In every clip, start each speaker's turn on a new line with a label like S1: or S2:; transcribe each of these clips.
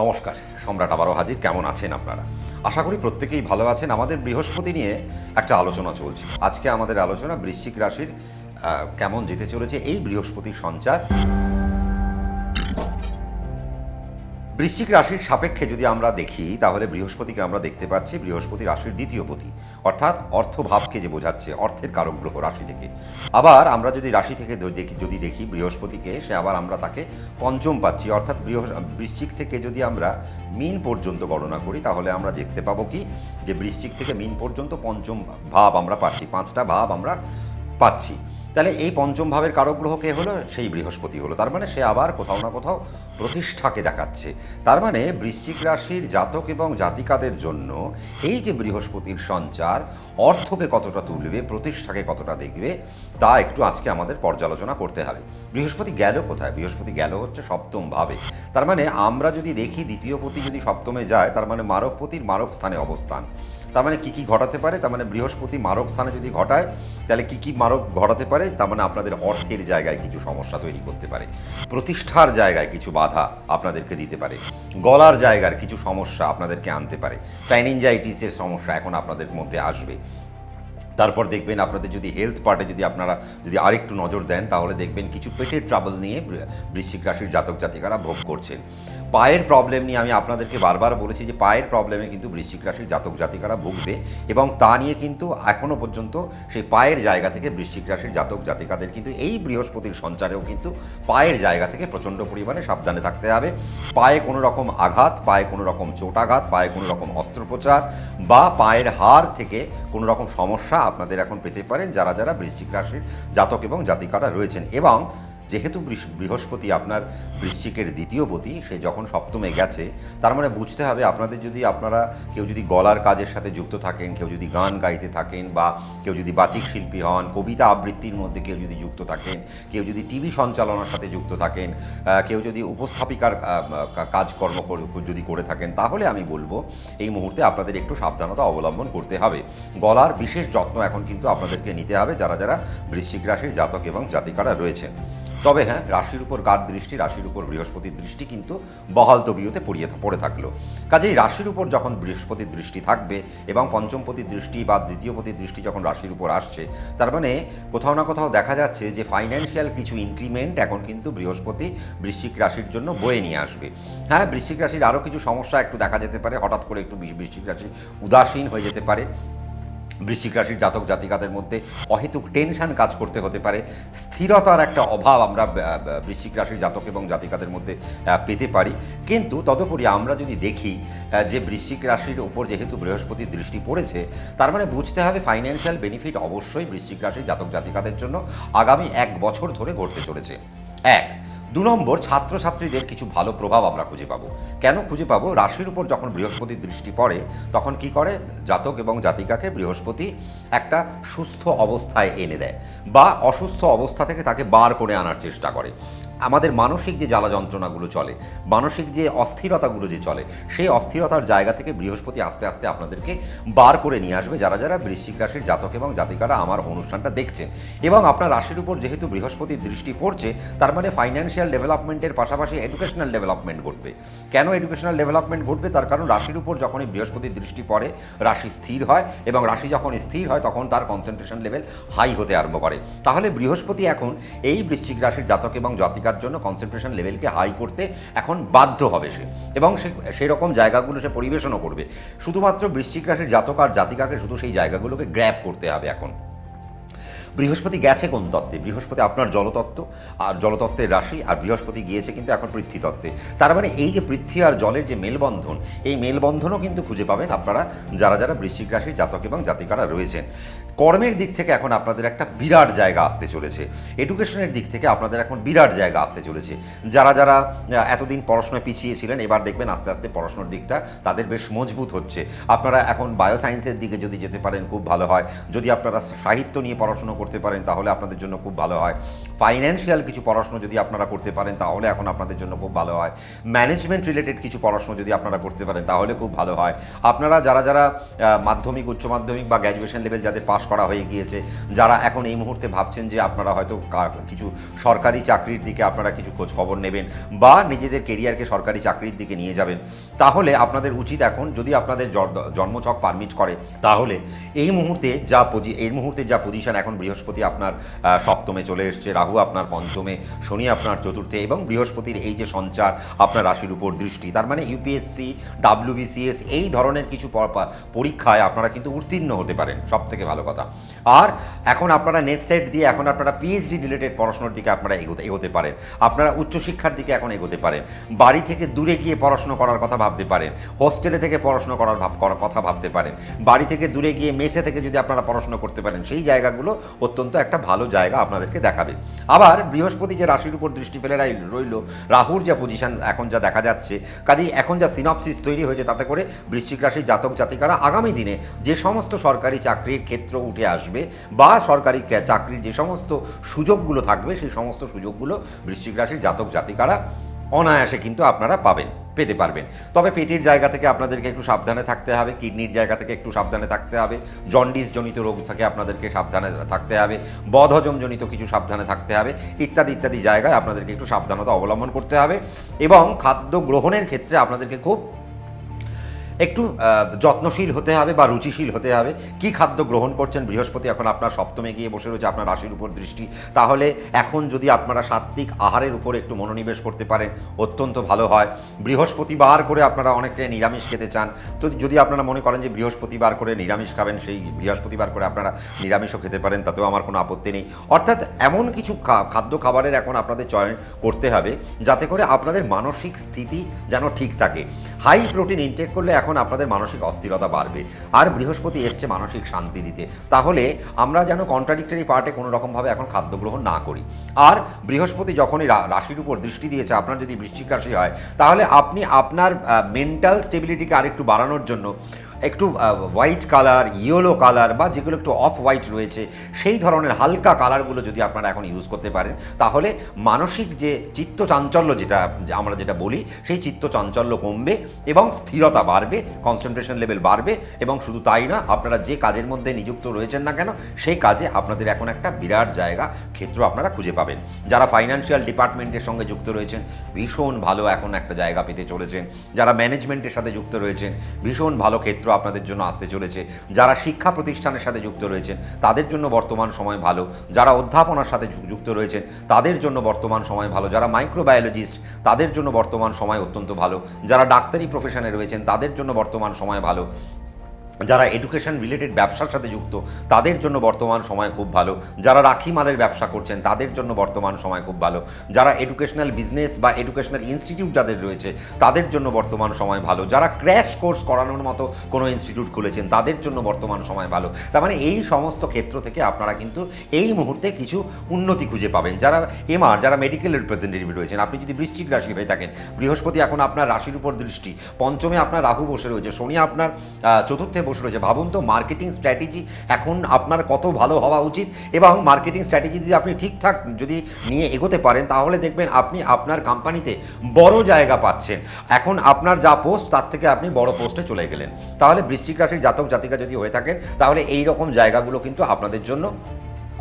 S1: নমস্কার, সম্রাট আবারও হাজির। কেমন আছেন আপনারা? আশা করি প্রত্যেকেই ভালো আছেন। আমাদের বৃহস্পতি নিয়ে একটা আলোচনা চলছে। আজকে আমাদের আলোচনা বৃশ্চিক রাশির কেমন যেতে চলেছে এই বৃহস্পতির সঞ্চার। বৃশ্চিক রাশির সাপেক্ষে যদি আমরা দেখি, তাহলে বৃহস্পতিকে আমরা দেখতে পাচ্ছি বৃহস্পতি রাশির দ্বিতীয় পতি। অর্থাৎ অর্থভাবকে যে বোঝাচ্ছে, অর্থের কারক গ্রহ রাশি থেকে। আবার আমরা যদি রাশি থেকে যদি দেখি বৃহস্পতিকে, সে আবার আমরা তাকে পঞ্চম পাচ্ছি। অর্থাৎ বৃশ্চিক থেকে যদি আমরা মিন পর্যন্ত গণনা করি, তাহলে আমরা দেখতে পাবো কি? যে বৃশ্চিক থেকে মিন পর্যন্ত পঞ্চম ভাব আমরা পাচ্ছি, পাঁচটা ভাব আমরা পাচ্ছি। তাহলে এই পঞ্চম ভাবের কারক গ্রহ কে হলো? সেই বৃহস্পতি হলো। তার মানে সে আবার কোথাও না কোথাও প্রতিষ্ঠাকে দেখাচ্ছে। তার মানে বৃশ্চিক রাশির জাতক এবং জাতিকাদের জন্য এই যে বৃহস্পতির সঞ্চার, অর্থকে কতটা তুলবে, প্রতিষ্ঠাকে কতটা দেখবে, তা একটু আজকে আমাদের পর্যালোচনা করতে হবে। বৃহস্পতি গেল কোথায়? বৃহস্পতি গেল হচ্ছে সপ্তম ভাবে। তার মানে আমরা যদি দেখি দ্বিতীয় পতি যদি সপ্তমে যায়, তার মানে মারকপতির মারক স্থানে অবস্থান। তার মানে কী কী ঘটাতে পারে? তার মানে বৃহস্পতি মারক স্থানে যদি ঘটায়, তাহলে কী কী মারক ঘটাতে পারে? তার মানে আপনাদের অর্থের জায়গায় কিছু সমস্যা তৈরি করতে পারে। প্রতিষ্ঠার জায়গায় কিছু বাধা আপনাদেরকে দিতে পারে। গলার জায়গার কিছু সমস্যা আপনাদেরকে আনতে পারে। ফ্যানিনজাইটিসের সমস্যা এখন আপনাদের মধ্যে আসবে। তারপর দেখবেন আপনাদের যদি হেলথ পার্টে যদি আপনারা যদি আরেকটু নজর দেন, তাহলে দেখবেন কিছু পেটের ট্রাবল নিয়ে বৃশ্চিক রাশির জাতক জাতিকারা ভোগ করছেন। পায়ের প্রবলেম নিয়ে আমি আপনাদেরকে বারবার বলেছি যে, পায়ের প্রবলেমে কিন্তু বৃশ্চিক রাশির জাতক জাতিকারা ভুগবে এবং তা নিয়ে কিন্তু এখনও পর্যন্ত সেই পায়ের জায়গা থেকে বৃশ্চিক রাশির জাতক জাতিকাদের কিন্তু এই বৃহস্পতির সঞ্চারেও কিন্তু পায়ের জায়গা থেকে প্রচণ্ড পরিমাণে সাবধানে থাকতে হবে। পায়ে কোনো রকম আঘাত, পায়ে কোনো রকম চোটাঘাত পায়ে কোনো রকম অস্ত্রোপচার বা পায়ের হাড় থেকে কোনো রকম সমস্যা আপনাদের এখন পেতে পারেন যারা যারা বৃশ্চিক রাশির জাতক এবং জাতিকারা রয়েছেন। এবং যেহেতু বৃহস্পতি আপনার বৃশ্চিকের দ্বিতীয় পতি, সে যখন সপ্তমে গেছে, তার মানে বুঝতে হবে আপনাদের যদি আপনারা কেউ যদি গলার কাজের সাথে যুক্ত থাকেন, কেউ যদি গান গাইতে থাকেন বা কেউ যদি বাচিক শিল্পী হন, কবিতা আবৃত্তির মধ্যে কেউ যদি যুক্ত থাকেন, কেউ যদি টিভি সঞ্চালনার সাথে যুক্ত থাকেন কেউ যদি উপস্থাপিকার কাজকর্ম করে- যদি করে থাকেন, তাহলে আমি বলব এই মুহূর্তে আপনাদের একটু সাবধানতা অবলম্বন করতে হবে। গলার বিশেষ যত্ন এখন কিন্তু আপনাদেরকে নিতে হবে, যারা যারা বৃশ্চিক রাশির জাতক এবং জাতিকারা রয়েছেন। তবে হ্যাঁ রাশির উপর কার দৃষ্টি, রাশির উপর বৃহস্পতির দৃষ্টি কিন্তু বহাল তবিয়তে পড়িয়ে পড়ে থাকল। কাজেই রাশির উপর যখন বৃহস্পতির দৃষ্টি থাকবে এবং পঞ্চমপতির দৃষ্টি বা দ্বিতীয়পতির দৃষ্টি যখন রাশির উপর আসছে, তার মানে কোথাও না কোথাও দেখা যাচ্ছে যে ফাইন্যান্সিয়াল কিছু ইনক্রিমেন্ট এখন কিন্তু বৃহস্পতি বৃশ্চিক রাশির জন্য বয়ে নিয়ে আসবে। হ্যাঁ বৃশ্চিক রাশির আরও কিছু সমস্যা একটু দেখা যেতে পারে, হঠাৎ করে একটু বৃশ্চিক রাশি উদাসীন হয়ে যেতে পারে। বৃশ্চিক রাশির জাতক জাতিকাদের মধ্যে অহেতুক টেনশন কাজ করতে হতে পারে। স্থিরতার একটা অভাব আমরা বৃশ্চিক রাশির জাতক এবং জাতিকাদের মধ্যে পেতে পারি। কিন্তু তদুপরি আমরা যদি দেখি যে বৃশ্চিক রাশির ওপর যেহেতু বৃহস্পতির দৃষ্টি পড়েছে, তার মানে বুঝতে হবে ফাইন্যান্সিয়াল বেনিফিট অবশ্যই বৃশ্চিক রাশির জাতক জাতিকাদের জন্য আগামী এক বছর ধরে ঘটতে চলেছে। এক দু নম্বর, ছাত্রছাত্রীদের কিছু ভালো প্রভাব আমরা খুঁজে পাবো। কেন খুঁজে পাবো? রাশির উপর যখন বৃহস্পতির দৃষ্টি পড়ে, তখন কি করে? জাতক এবং জাতিকাকে বৃহস্পতি একটা সুস্থ অবস্থায় এনে দেয় বা অসুস্থ অবস্থা থেকে তাকে বার করে আনার চেষ্টা করে। আমাদের মানসিক যে জ্বালা যন্ত্রণাগুলো চলে, মানসিক যে অস্থিরতাগুলো যে চলে, সেই অস্থিরতার জায়গা থেকে বৃহস্পতি আস্তে আস্তে আপনাদেরকে বার করে নিয়ে আসবে। যারা যারা বৃশ্চিক রাশির জাতক এবং জাতিকারা আমার অনুষ্ঠানটা দেখছেন এবং আপনার রাশির উপর যেহেতু বৃহস্পতির দৃষ্টি পড়ছে, তার মানে ফাইন্যান্সিয়াল ডেভেলপমেন্টের পাশাপাশি এডুকেশনাল ডেভেলপমেন্ট ঘটবে। কেন এডুকেশনাল ডেভেলপমেন্ট ঘটবে? তার কারণ রাশির উপর যখনই বৃহস্পতির দৃষ্টি পড়ে, রাশি স্থির হয় এবং রাশি যখন স্থির হয়, তখন তার কনসেন্ট্রেশন লেভেল হাই হতে আরম্ভ করে। তাহলে বৃহস্পতি এখন এই বৃশ্চিক রাশির জাতক এবং জাতিকার জন্য কনসেন্ট্রেশন লেভেলকে হাই করতে এখন বাধ্য হবে সে। এবং সে সেই রকম জায়গাগুলো সে পরিবেশনও করবে। শুধুমাত্র বৃশ্চিক রাশির জাতক আর জাতিকাকে শুধু সেই জায়গাগুলোকে গ্র্যাপ করতে হবে এখন। বৃহস্পতি গেছে কোন তত্ত্বে? বৃহস্পতি আপনার জলতত্ত্ব, আর জলতত্ত্বের রাশি, আর বৃহস্পতি গিয়েছে কিন্তু এখন পৃথ্বীতত্ত্বে তার মানে এই যে পৃথ্বী আর জলের যে মেলবন্ধন, এই মেলবন্ধনও কিন্তু খুঁজে পাবেন আপনারা, যারা যারা বৃশ্চিক রাশির জাতক এবং জাতিকারা রয়েছেন। কর্মের দিক থেকে এখন আপনাদের একটা বিরাট জায়গা আসতে চলেছে। এডুকেশনের দিক থেকে আপনাদের এখন বিরাট জায়গা আসতে চলেছে। যারা যারা এতদিন পড়াশোনা পিছিয়ে ছিলেন, এবার দেখবেন আস্তে আস্তে পড়াশোনার দিকটা তাদের বেশ মজবুত হচ্ছে। আপনারা এখন বায়োসায়েন্সের দিকে যদি যেতে পারেন, খুব ভালো হয়। যদি আপনারা সাহিত্য নিয়ে পড়াশুনো করতে পারেন, তাহলে আপনাদের জন্য খুব ভালো হয়। ফাইন্যান্সিয়াল কিছু পড়াশুনো যদি আপনারা করতে পারেন, তাহলে এখন আপনাদের জন্য খুব ভালো হয়। ম্যানেজমেন্ট রিলেটেড কিছু পড়াশুনো যদি আপনারা করতে পারেন, তাহলে খুব ভালো হয়। আপনারা যারা যারা মাধ্যমিক, উচ্চ মাধ্যমিক বা গ্র্যাজুয়েশন লেভেল যাদের পাশ করা হয়ে গিয়েছে। যারা এখন এই মুহূর্তে ভাবছেন যে আপনারা হয়তো কিছু সরকারি চাকরির দিকে আপনারা কিছু খোঁজ খবর নেবেন বা নিজেদের কেরিয়ারকে সরকারি চাকরির দিকে নিয়ে যাবেন, তাহলে আপনাদের উচিত এখন যদি আপনাদের জন্মছক পারমিট করে, তাহলে এই মুহূর্তে যা এই মুহূর্তে যা পজিশন এখন বৃহস্পতি আপনার সপ্তমে চলে এসছে, রাহু আপনার পঞ্চমে, শনি আপনার চতুর্থে এবং বৃহস্পতির এই যে সঞ্চার আপনার রাশির উপর দৃষ্টি, তার মানে ইউপিএসসি ডাব্লিউবিসিএস এই ধরনের কিছু পরীক্ষায় আপনারা কিন্তু উত্তীর্ণ হতে পারেন সব থেকে ভালো কথা। আর এখন আপনারা নেট সেট দিয়ে এখন আপনারা পিএইচডি রিলেটেড পড়াশোনার দিকে আপনারা এগোতে এগোতে পারেন। আপনারা উচ্চশিক্ষার দিকে এখন এগোতে পারেন। বাড়ি থেকে দূরে গিয়ে পড়াশোনা করার কথা ভাবতে পারেন। হোস্টেলে থেকে পড়াশোনা করার ভাব, করার কথা ভাবতে পারেন। বাড়ি থেকে দূরে গিয়ে মেসে থেকে যদি আপনারা পড়াশোনা করতে পারেন, সেই জায়গাগুলো অত্যন্ত একটা ভালো জায়গা আপনাদেরকে দেখাবে। আবার বৃহস্পতি যে রাশির উপর দৃষ্টি ফেলে রাই- রইল, রাহুর যে পজিশন এখন যা দেখা যাচ্ছে, কাজেই এখন যা সিনপসিস তৈরি হয়েছে তাতে করে বৃশ্চিক রাশির জাতক জাতিকারা আগামী দিনে যে সমস্ত সরকারি চাকরির ক্ষেত্র উঠে আসবে বা সরকারি চাকরির যে সমস্ত সুযোগগুলো থাকবে, সেই সমস্ত সুযোগগুলো বৃশ্চিক রাশির জাতক জাতিকারা অনায়াসে কিন্তু আপনারা পাবেন, পেতে পারবেন। তবে পেটের জায়গা থেকে আপনাদেরকে একটু সাবধানে থাকতে হবে, কিডনির জায়গা থেকে একটু সাবধানে থাকতে হবে জন্ডিস জনিত রোগ থেকে আপনাদেরকে সাবধানে থাকতে হবে বদহজম জনিত কিছু সাবধানে থাকতে হবে, ইত্যাদি ইত্যাদি জায়গায় আপনাদেরকে একটু সাবধানতা অবলম্বন করতে হবে এবং খাদ্য গ্রহণের ক্ষেত্রে আপনাদেরকে খুব একটু যত্নশীল হতে হবে বা রুচিশীল হতে হবে। কি খাদ্য গ্রহণ করছেন? বৃহস্পতি এখন আপনার সপ্তমে গিয়ে বসে রয়েছে, আপনার রাশির উপর দৃষ্টি। তাহলে এখন যদি আপনারা সাত্বিক আহারের উপর একটু মনোনিবেশ করতে পারেন, অত্যন্ত ভালো হয়। বৃহস্পতিবার করে আপনারা অনেকে নিরামিষ খেতে চান। তো যদি আপনারা মনে করেন যে বৃহস্পতিবার করে নিরামিষ খাবেন, সেই বৃহস্পতিবার করে আপনারা নিরামিষও খেতে পারেন, তাতেও আমার কোনো আপত্তি নেই। অর্থাৎ এমন কিছু খাদ্য খাবারের এখন আপনাদের চয়ন করতে হবে, যাতে করে আপনাদের মানসিক স্থিতি যেন ঠিক থাকে। হাই প্রোটিন ইনটেক করলে এখন আপনাদের মানসিক অস্থিরতা বাড়বে। আর বৃহস্পতি এসছে মানসিক শান্তি দিতে। তাহলে আমরা যেন কন্ট্রাডিক্টরি পার্টে কোনো রকমভাবে এখন খাদ্য গ্রহণ না করি। আর বৃহস্পতি যখনই রাশির উপর দৃষ্টি দিয়েছে, আপনার যদি বৃশ্চিক রাশি হয়, তাহলে আপনি আপনার মেন্টাল স্টেবিলিটিকে আরেকটু বাড়ানোর জন্য একটু হোয়াইট কালার ইয়েলো কালার বা যেগুলো একটু অফ হোয়াইট রয়েছে, সেই ধরনের হালকা কালারগুলো যদি আপনারা এখন ইউজ করতে পারেন, তাহলে মানসিক যে চিত্ত চাঞ্চল্য যেটা, আমরা যেটা বলি, সেই চিত্ত চাঞ্চল্য কমবে এবং স্থিরতা বাড়বে কনসেন্ট্রেশন লেভেল বাড়বে এবং শুধু তাই না, আপনারা যে কাজের মধ্যে নিযুক্ত রয়েছেন না কেন, সেই কাজে আপনাদের এখন একটা বিরাট জায়গা, ক্ষেত্র আপনারা খুঁজে পাবেন। যারা ফাইন্যান্সিয়াল ডিপার্টমেন্টের সঙ্গে যুক্ত রয়েছেন, ভীষণ ভালো এখন একটা জায়গা পেতে চলেছেন। যারা ম্যানেজমেন্টের সাথে যুক্ত রয়েছেন, ভীষণ ভালো ক্ষেত্র আপনাদের জন্য আসতে চলেছে। যারা শিক্ষা প্রতিষ্ঠানের সাথে যুক্ত রয়েছেন, তাদের জন্য বর্তমান সময় ভালো। যারা অধ্যাপনার সাথে যুক্ত রয়েছেন, তাদের জন্য বর্তমান সময় ভালো। যারা মাইক্রোবায়োলজিস্ট তাদের জন্য বর্তমান সময় অত্যন্ত ভালো। যারা ডাক্তারি প্রফেশনে রয়েছেন, তাদের জন্য বর্তমান সময় ভালো। যারা এডুকেশন রিলেটেড ব্যবসার সাথে যুক্ত, তাদের জন্য বর্তমান সময় খুব ভালো। যারা রাখি মালের ব্যবসা করছেন, তাদের জন্য বর্তমান সময় খুব ভালো। যারা এডুকেশনাল বিজনেস বা এডুকেশনাল ইনস্টিটিউট যাদের রয়েছে, তাদের জন্য বর্তমান সময় ভালো। যারা ক্র্যাশ কোর্স করানোর মতো কোনো ইনস্টিটিউট খুলেছেন, তাদের জন্য বর্তমান সময় ভালো। তার মানে এই সমস্ত ক্ষেত্র থেকে আপনারা কিন্তু এই মুহূর্তে কিছু উন্নতি খুঁজে পাবেন। যারা এমআর যারা মেডিকেল রিপ্রেজেন্টেটিভ রয়েছেন, আপনি যদি বৃশ্চিক রাশি হয়ে থাকেন, বৃহস্পতি এখন আপনার রাশির উপর দৃষ্টি, পঞ্চমে আপনার রাহু বসে রয়েছে, শনি আপনার চতুর্থে বসে রয়েছে ভাবুন তো মার্কেটিং স্ট্র্যাটেজি এখন আপনার কত ভালো হওয়া উচিত এবং মার্কেটিং স্ট্র্যাটেজি যদি আপনি ঠিকঠাক যদি নিয়ে এগোতে পারেন, তাহলে দেখবেন আপনি আপনার কোম্পানিতে বড় জায়গা পাচ্ছেন। এখন আপনার যা পোস্ট তার থেকে আপনি বড় পোস্টে চলে গেলেন। তাহলে বৃশ্চিক রাশির জাতক জাতিকা যদি হয়ে থাকেন, তাহলে এই রকম জায়গাগুলো কিন্তু আপনাদের জন্য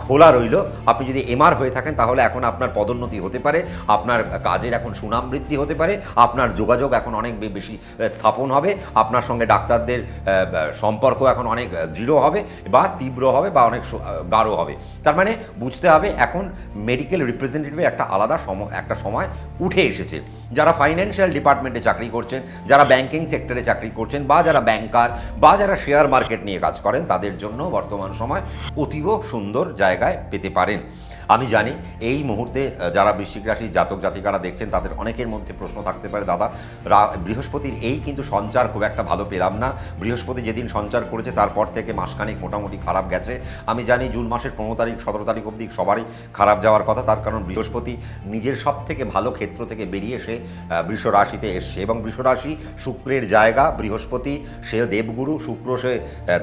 S1: খোলা রইল। আপনি যদি এমআর হয়ে থাকেন, তাহলে এখন আপনার পদোন্নতি হতে পারে, আপনার কাজের এখন সুনাম বৃদ্ধি হতে পারে, আপনার যোগাযোগ এখন অনেক বেশি স্থাপন হবে, আপনার সঙ্গে ডাক্তারদের সম্পর্ক এখন অনেক দৃঢ় হবে, বা তীব্র হবে, বা অনেক গাঢ় হবে। তার মানে বুঝতে হবে, এখন মেডিকেল রিপ্রেজেন্টেটিভের একটা আলাদা সম, একটা সময় উঠে এসেছে। যারা ফাইন্যান্সিয়াল ডিপার্টমেন্টে চাকরি করছেন, যারা ব্যাংকিং সেক্টরে চাকরি করছেন, বা যারা ব্যাংকার বা যারা শেয়ার মার্কেট নিয়ে কাজ করেন, তাদের জন্য বর্তমান সময় অতীব সুন্দর জায়গায় পেতে পারেন। আমি জানি এই মুহূর্তে যারা বৃশ্চিক রাশির জাতক জাতিকারা দেখছেন, তাদের অনেকের মধ্যে প্রশ্ন থাকতে পারে, দাদা বৃহস্পতির এই কিন্তু সঞ্চার খুব একটা ভালো পেলাম না। বৃহস্পতি যেদিন সঞ্চার করেছে, তারপর থেকে মাসখানেক মোটামুটি খারাপ গেছে। আমি জানি জুন মাসের পনেরো তারিখ, সতেরো তারিখ অবধি সবারই খারাপ যাওয়ার কথা। তার কারণ বৃহস্পতি নিজের সব থেকে ভালো ক্ষেত্র থেকে বেরিয়ে এসে বৃষ রাশিতে এসছে এবং বৃষ রাশি শুক্রের জায়গা। বৃহস্পতি, সে দেবগুরু, শুক্র সে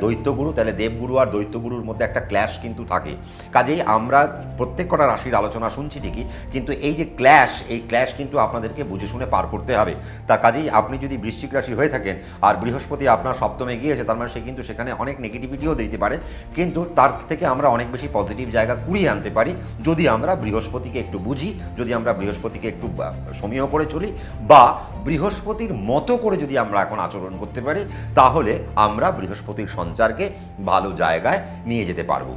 S1: দৈত্যগুরু। তাহলে দেবগুরু আর দৈত্যগুরুর মধ্যে একটা ক্ল্যাশ কিন্তু থাকে। কাজেই আমরা প্রত্যেক কটা রাশির আলোচনা শুনছি ঠিকই, কিন্তু এই যে ক্ল্যাশ, এই ক্ল্যাশ কিন্তু আপনাদেরকে বুঝে শুনে পার করতে হবে। তার কাজেই আপনি যদি বৃশ্চিক রাশি হয়ে থাকেন, আর বৃহস্পতি আপনার সপ্তমে গিয়েছে, তার মানে সে কিন্তু সেখানে অনেক নেগেটিভিটিও দিতে পারে, কিন্তু তার থেকে আমরা অনেক বেশি পজিটিভ জায়গা কুড়িয়ে আনতে পারি, যদি আমরা বৃহস্পতিকে একটু বুঝি, যদি আমরা বৃহস্পতিকে একটু সমীহ করে চলি, বা বৃহস্পতির মতো করে যদি আমরা এখন আচরণ করতে পারি, তাহলে আমরা বৃহস্পতির সঞ্চারকে ভালো জায়গায় নিয়ে যেতে পারব।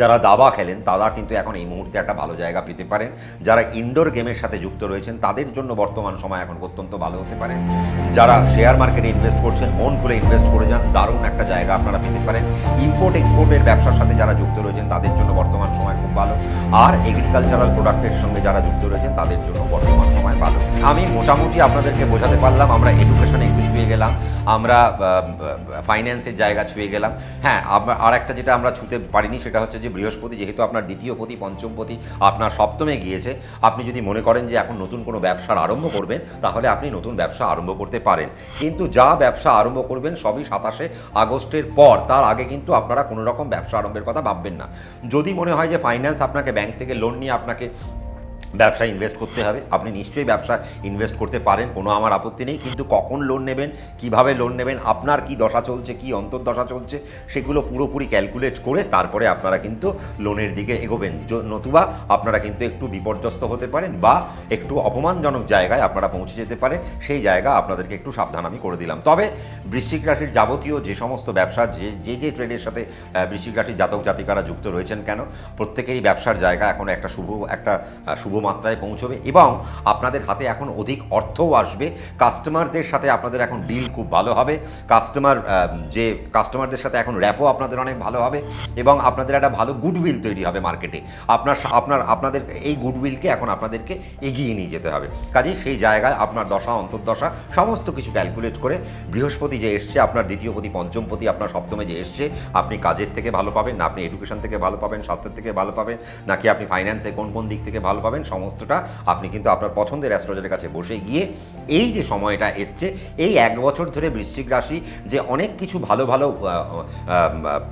S1: যারা দাবা খেলেন, তারা কিন্তু এখন এই মুহূর্তে একটা ভালো জায়গা পেতে পারেন। যারা ইনডোর গেমের সাথে যুক্ত রয়েছেন, তাদের জন্য বর্তমান সময় এখন অত্যন্ত ভালো হতে পারে। যারা শেয়ার মার্কেটে ইনভেস্ট করছেন, মন খুলে ইনভেস্ট করে যান, দারুণ একটা জায়গা আপনারা পেতে পারেন। ইম্পোর্ট এক্সপোর্টের ব্যবসার সাথে যারা যুক্ত রয়েছেন, তাদের জন্য বর্তমান সময় খুব ভালো। আর এগ্রিকালচারাল প্রোডাক্টের সঙ্গে যারা যুক্ত রয়েছেন, তাদের জন্য বর্তমান সময় ভালো। আমি মোটামুটি আপনাদেরকে বোঝাতে পারলাম, আমরা এডুকেশনে একটু ছুঁয়ে গেলাম, আমরা ফাইন্যান্সের জায়গা ছুঁয়ে গেলাম। হ্যাঁ আর একটা যেটা আমরা ছুঁতে পারিনি, সেটা হচ্ছে যে বৃহস্পতি, যেহেতু আপনার দ্বিতীয় পতি, পঞ্চম পতি আপনার সপ্তমে গিয়েছে, আপনি যদি মনে করেন যে এখন নতুন কোনো ব্যবসার আরম্ভ করবেন, তাহলে আপনি নতুন ব্যবসা আরম্ভ করতে পারেন। কিন্তু যা ব্যবসা আরম্ভ করবেন সবই সাতাশে আগস্টের পর, তার আগে কিন্তু আপনারা কোনো রকম ব্যবসা আরম্ভের কথা ভাববেন না। যদি মনে হয় যে ফাইন্যান্স আপনাকে ব্যাংক থেকে লোন নিয়ে আপনাকে ব্যবসায় ইনভেস্ট করতে হবে। আপনি নিশ্চয়ই ব্যবসা ইনভেস্ট করতে পারেন, কোনো আমার আপত্তি নেই। কিন্তু কখন লোন নেবেন, কীভাবে লোন নেবেন, আপনার কি দশা চলছে, কি অন্তর্দশা চলছে, সেগুলো পুরোপুরি ক্যালকুলেট করে তারপরে আপনারা কিন্তু লোনের দিকে এগোবেন। নতুবা আপনারা কিন্তু একটু বিপর্যস্ত হতে পারেন বা একটু অপমানজনক জায়গায় আপনারা পৌঁছে যেতে পারেন। সেই জায়গা আপনাদেরকে একটু সাবধান আমি করে দিলাম। তবে বৃশ্চিক রাশির যাবতীয় যে সমস্ত ব্যবসা, যে যে যে ট্রেডের সাথে বৃশ্চিক রাশির জাতক জাতিকারা যুক্ত রয়েছেন কেন? প্রত্যেকেরই ব্যবসার জায়গা এখন একটা শুভ একটা শুভ মাত্রায় পৌঁছবে এবং আপনাদের হাতে এখন অধিক অর্থও আসবে। কাস্টমারদের সাথে আপনাদের এখন ডিল খুব ভালো হবে। কাস্টমার যে কাস্টমারদের সাথে এখন র্যাপও আপনাদের অনেক ভালো হবে এবং আপনাদের একটা ভালো গুডউইল তৈরি হবে মার্কেটে। আপনার আপনার, আপনাদের এই গুডউইলকে এখন আপনাদেরকে এগিয়ে নিয়ে যেতে হবে। কাজেই সেই জায়গায় আপনার দশা, অন্তর্দশা সমস্ত কিছু ক্যালকুলেট করে বৃহস্পতি যে এসছে, আপনার দ্বিতীয় পতি, পঞ্চম পতি, আপনার সপ্তমে যে এসছে, আপনি কাজের থেকে ভালো পাবেন না আপনি এডুকেশন থেকে ভালো পাবেন, স্বাস্থ্যের থেকে ভালো পাবেন, নাকি আপনি ফাইন্যান্সে কোন কোন দিক থেকে ভালো পাবেন সমস্তটা আপনি কিন্তু আপনার পছন্দের অ্যাস্ট্রোলজারের কাছে বসে গিয়ে এই যে সময়টা এসছে, এই এক বছর ধরে বৃশ্চিক রাশি যে অনেক কিছু ভালো ভালো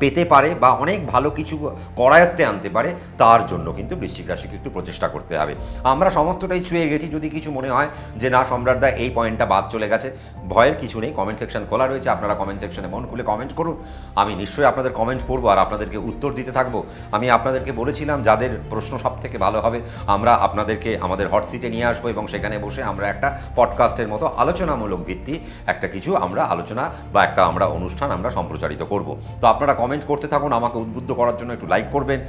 S1: পেতে পারে বা অনেক ভালো কিছু করায়ত্তে আনতে পারে, তার জন্য কিন্তু বৃশ্চিক রাশিকে একটু প্রচেষ্টা করতে হবে। আমরা সমস্তটাই ছুঁয়ে গেছি, যদি কিছু মনে হয় যে না সম্রাটদা এই পয়েন্টটা বাদ চলে গেছে, ভয়ের কিছু নেই কমেন্ট সেকশন খোলা রয়েছে, আপনারা কমেন্ট সেকশনে মন খুলে কমেন্ট করুন। আমি নিশ্চয়ই আপনাদের কমেন্ট পড়ব আর আপনাদেরকে উত্তর দিতে থাকব। আমি আপনাদেরকে বলেছিলাম, যাদের প্রশ্ন সব থেকে ভালো হবে, আমরা আপনাদেরকে আমাদের হট সিটে নিয়ে আসব এবং সেখানে বসে আমরা একটা পডকাস্টের মতো আলোচনামূলক ভিত্তি, একটা কিছু আমরা আলোচনা বা একটা আমরা অনুষ্ঠান আমরা সম্প্রচারিত করব। তো আপনারা কমেন্ট করতে থাকুন, আমাকে উদ্বুদ্ধ করার জন্য একটু লাইক করবেন।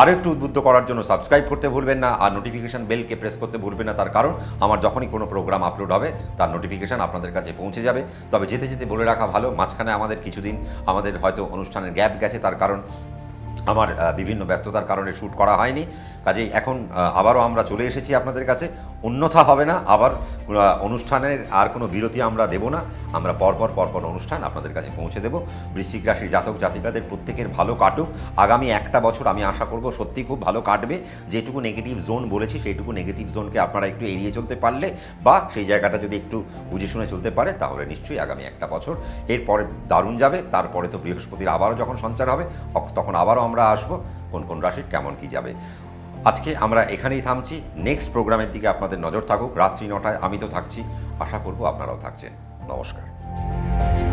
S1: আর একটু উদ্বুদ্ধ করার জন্য সাবস্ক্রাইব করতে ভুলবেন না আর নোটিফিকেশন বেলকে প্রেস করতে ভুলবেন না, তার কারণ আমার যখনই কোনো প্রোগ্রাম আপলোড হবে, তার নোটিফিকেশন আপনাদের কাছে পৌঁছে যাবে। তবে যেতে যেতে বলে রাখা ভালো, মাঝখানে আমাদের কিছুদিন আমাদের হয়তো অনুষ্ঠানের গ্যাপ গেছে, তার কারণ আমার বিভিন্ন ব্যস্ততার কারণে শ্যুট করা হয়নি। কাজেই এখন আবারও আমরা চলে এসেছি আপনাদের কাছে। অন্যথা হবে না, আবার অনুষ্ঠানের আর কোনো বিরতি আমরা দেব না। আমরা পরপর পরপর অনুষ্ঠান আপনাদের কাছে পৌঁছে দেব। বৃশ্চিক রাশির জাতক জাতিকাদের প্রত্যেকের ভালো কাটুক। আগামী একটা বছর আমি আশা করব সত্যি খুব ভালো কাটবে। যেটুকু নেগেটিভ জোন বলেছি, সেইটুকু নেগেটিভ জোনকে আপনারা একটু এড়িয়ে চলতে পারলে বা সেই জায়গাটা যদি একটু বুঝে শুনে চলতে পারে, তাহলে নিশ্চয়ই আগামী একটা বছর। এরপরে দারুণ যাবে, তারপরে তো বৃহস্পতির আবারও যখন সঞ্চার হবে তখন আবারও আমরা আসব, কোন কোন রাশি, কেমন কি যাবে। আজকে আমরা এখানেই থামছি। নেক্সট প্রোগ্রামের দিকে আপনাদের নজর থাকুক। রাত্রি নটায় আমি তো থাকছি। আশা করব আপনারাও থাকছেন। নমস্কার।